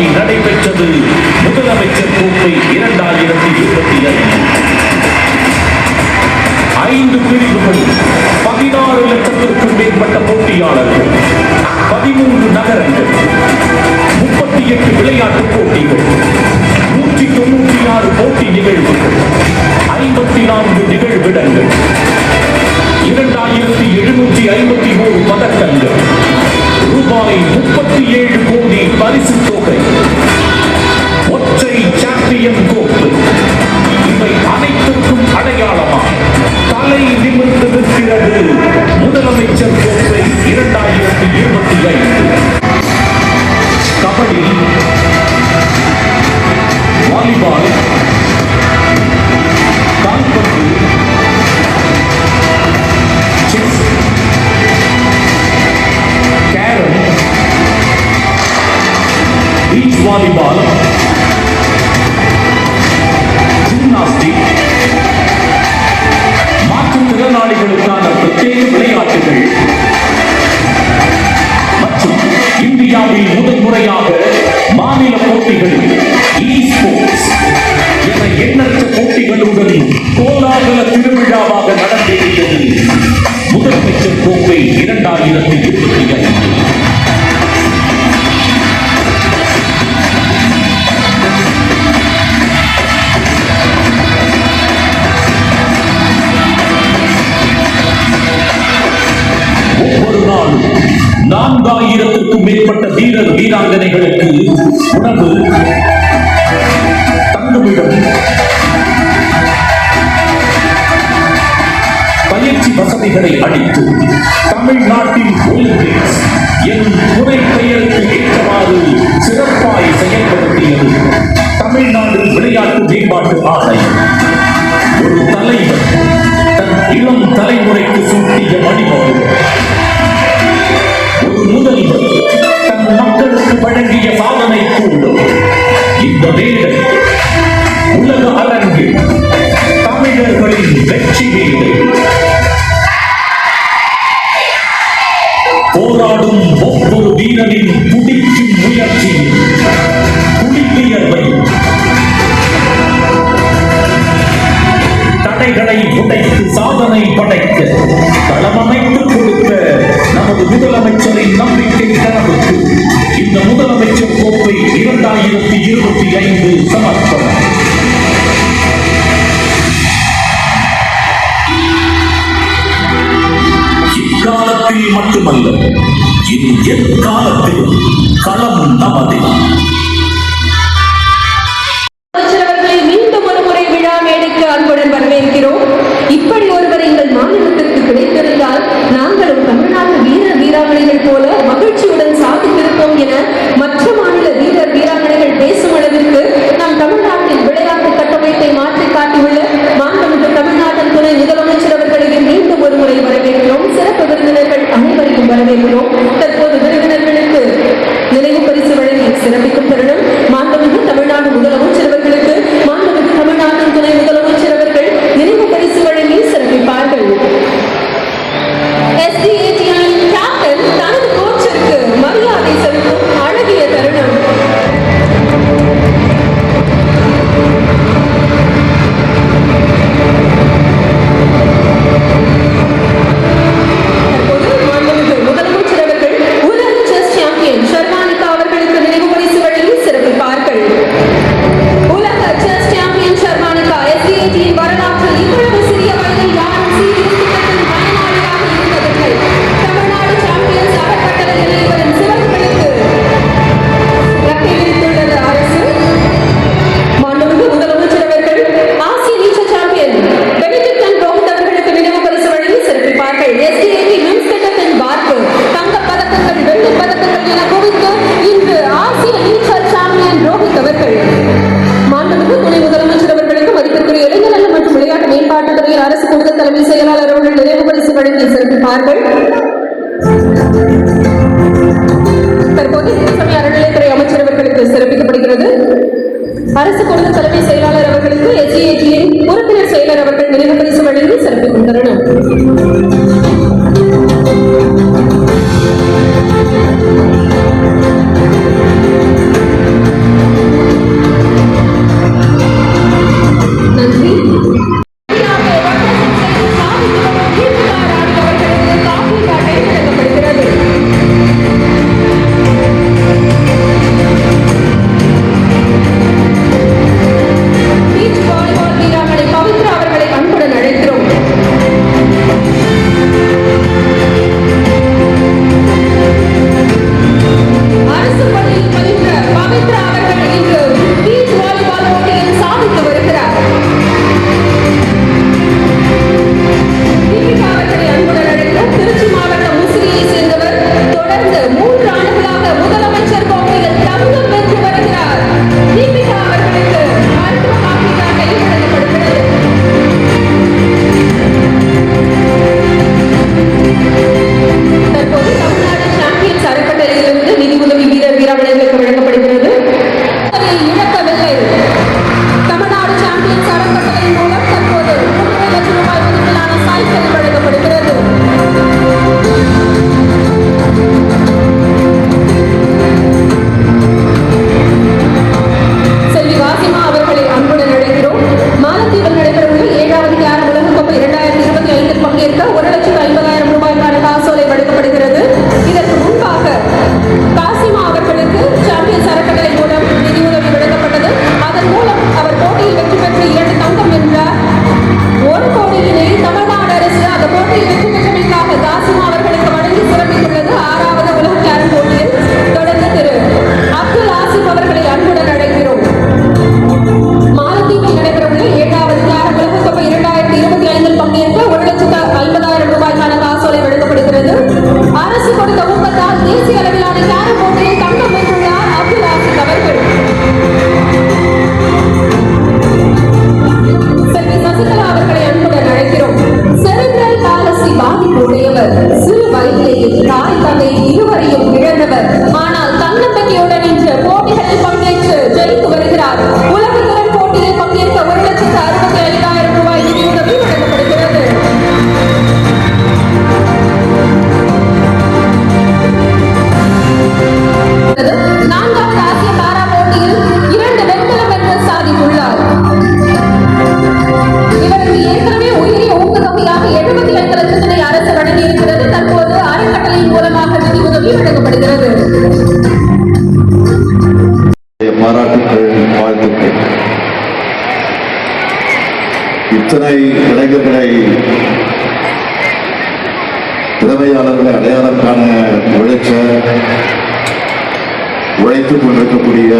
சிறப்பாய் நடைபெற்றது. முதலமைச்சர் கோப்பை இரண்டாயிரத்தி இருபத்தி ஐந்து ஐந்து பிரிவுகள் பதினாறு லட்சத்திற்கும் மேற்பட்ட போட்டியாளர்கள் பதிமூன்று நகரங்கள் முப்பத்தி எட்டு விளையாட்டுப் போட்டிகள் நூற்றி தொண்ணூற்றி ஆறு போட்டி நிகழ்வுகள் ஐம்பத்தி நான்கு நிகழ்விடங்கள் இரண்டாயிரத்தி எழுநூற்றி ஐம்பத்தி மூணு பதக்கங்கள் ரூபாய் முப்பத்தி ஏழு கோடி பரிசு தொகை. ஒற்றை சாம்பியன் கோப்பு. இவை அனைத்துக்கும் அடையாளமாக தலை நிமிர்ந்து நிற்கிறது முதலமைச்சர் கோப்பை இரண்டாயிரத்தி இருபத்தி ஐந்து. கபடி வாலிபால் கால்பந்து செஸ் கேரம் பீச் வாலிபால் கோலாகல திருவிழாவாக நடந்திருக்கிறது. முதலமைச்சர் கோப்பை இரண்டாயிரத்தி இருபத்தி ஐந்து. ஒவ்வொரு மேற்பட்ட வீரர் வீராங்கனைகளுக்கு உணவு தங்குமிடம் வசதிகளை அளித்து தமிழ்நாட்டின் ஒலிம்பிக்ஸ் என் துறை பெயருக்கு ஏற்றவாறு சிறப்பாய் செயல்படுத்தியது தமிழ்நாடு விளையாட்டு மேம்பாட்டு ஆணையம் ஒரு தலைவர் தன் இளம் தலைமுறைக்கு சூட்டிய மணிமகுடம் களமமைத்துக் கொடுத்த நமது முதலமைச்சரின் நம்பிக்கை கனவுக்கு இந்த முதலமைச்சர் கோப்பை இரண்டாயிரத்தி இருபத்தி ஐந்து சமர்ப்பணம். இக்காலத்தில் மட்டுமல்ல இனி எக்காலத்திலும் களம் நமதே பாராட்டுக்கள் வாழ்த்துக்கள். இத்தனை இளைஞர்களை திறமையாளர்களை அடையாளம் காண உழைச்ச உழைத்துக் கொண்டிருக்கக்கூடிய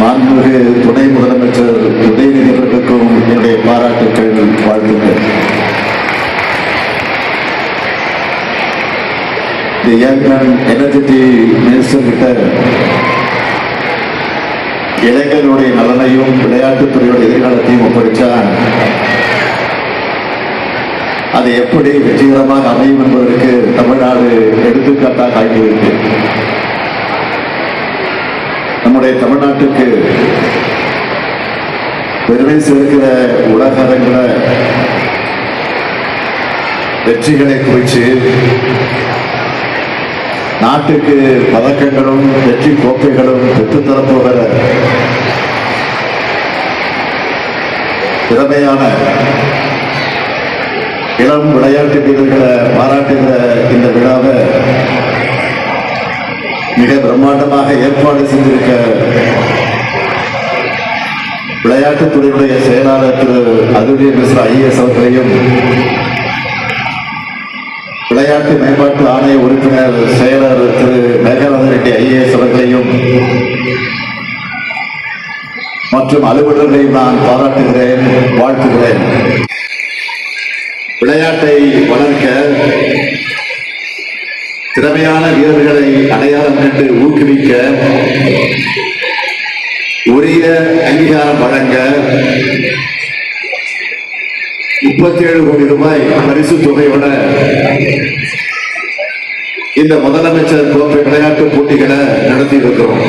மாண்புமிகு துணை முதலமைச்சர் உதயநிதி அவர்களுக்கும் என்னுடைய பாராட்டுக்கள் வாழ்த்துக்கள். இந்த யங் எனர்ஜெட்டி மினிஸ்டர் கிட்ட இளைஞர்களுடைய நலனையும் விளையாட்டுத்துறையோட எதிர்காலத்தையும் ஒப்படைச்சா அது எப்படி வெற்றிகரமாக அமையும் என்பதற்கு தமிழ்நாடு எடுத்துக்காட்டாக ஆகியிருக்கு. நம்முடைய தமிழ்நாட்டுக்கு பெருமை சேர்க்கிற உலக அரங்கில வெற்றிகளை குறித்து நாட்டுக்கு பதக்கங்களும் வெற்றி கோப்பைகளும் பெற்றுத்தரப் போகிற திறமையான இளம் விளையாட்டு வீரர்களை பாராட்டுகிற இந்த விழாவை மிக பிரம்மாண்டமாக ஏற்பாடு செய்திருக்க விளையாட்டுத்துறையுடைய செயலாளர் திரு அதுரிய மிஸ்ரா ஐஎஸ் அவர்களையும் விளையாட்டு மேம்பாட்டு ஆணைய உறுப்பினர் செயலர் திரு மேகநாதன் ரெட்டி ஐஏஎஸ் அவர்களையும் மற்றும் அலுவலர்களையும் நான் பாராட்டுகிறேன் வாழ்த்துகிறேன். விளையாட்டை வளர்க்க திறமையான வீரர்களை அடையாளம் கண்டு ஊக்குவிக்க உரிய அங்கீகாரம் வழங்க முப்பத்தி ஏழு கோடி ரூபாய் பரிசு தொகையோட இந்த முதலமைச்சர் கோப்பை விளையாட்டு போட்டிகளை நடத்தி இருக்கிறோம்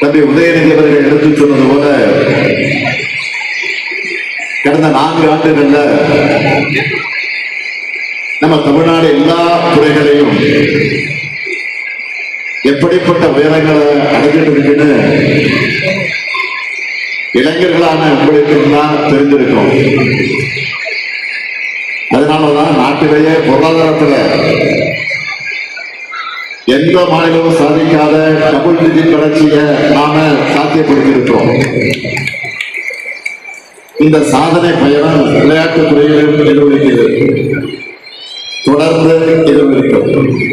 தம்பி உதயநிதி அவர்கள் எடுத்து சொன்னது போல கடந்த நான்கு ஆண்டுகள்ல நம்ம தமிழ்நாடு எல்லா துறைகளையும் எப்படிப்பட்ட உயரங்களை அடைஞ்சிட்டு இருக்குன்னு இளைஞர்களான உங்களுக்கு தான் தெரிஞ்சிருக்கும் அதனாலதான் நாட்டிலேயே பொருளாதாரத்துல எந்த மாநிலமும் சாதிக்காத டபுள் டிஜிட் வளர்ச்சியை நாம சாத்தியப்படுத்தியிருக்கிறோம். இந்த சாதனை பயணம் விளையாட்டுத் துறையிலும் நிர்வகிக்கிறது தொடர்ந்து நிர்வகிக்கிறது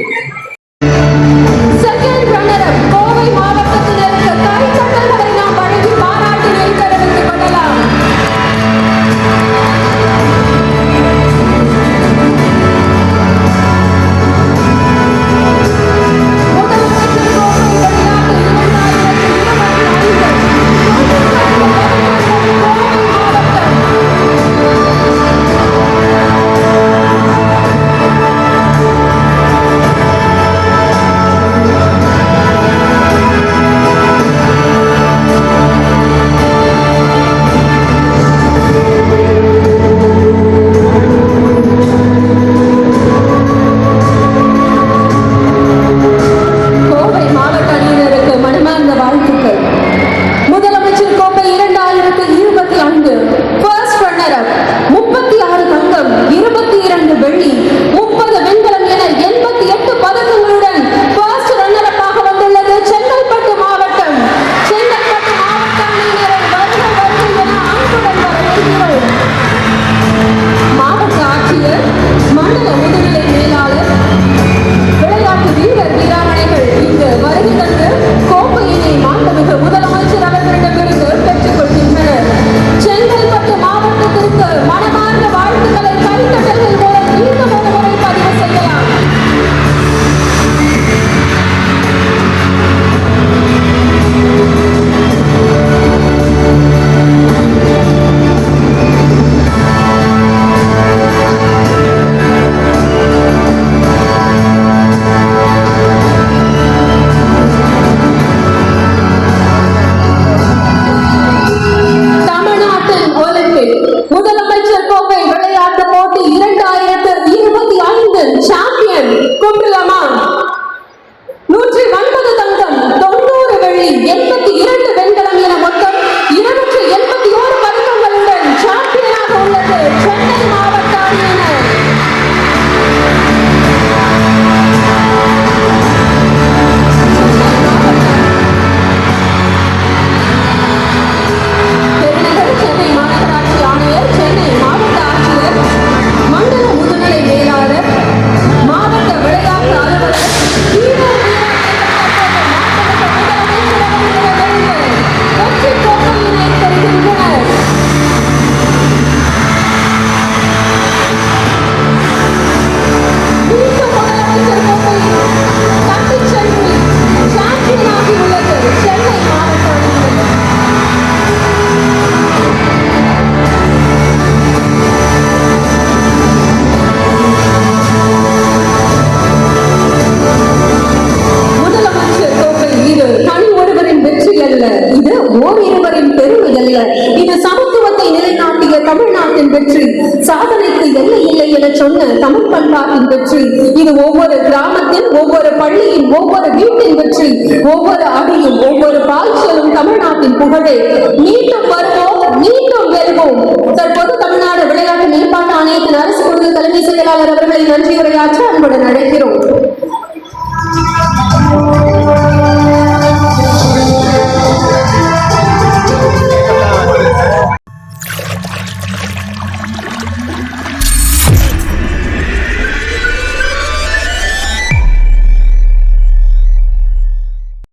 உரையாற்ற அன்புடன் அழைக்கிறோம்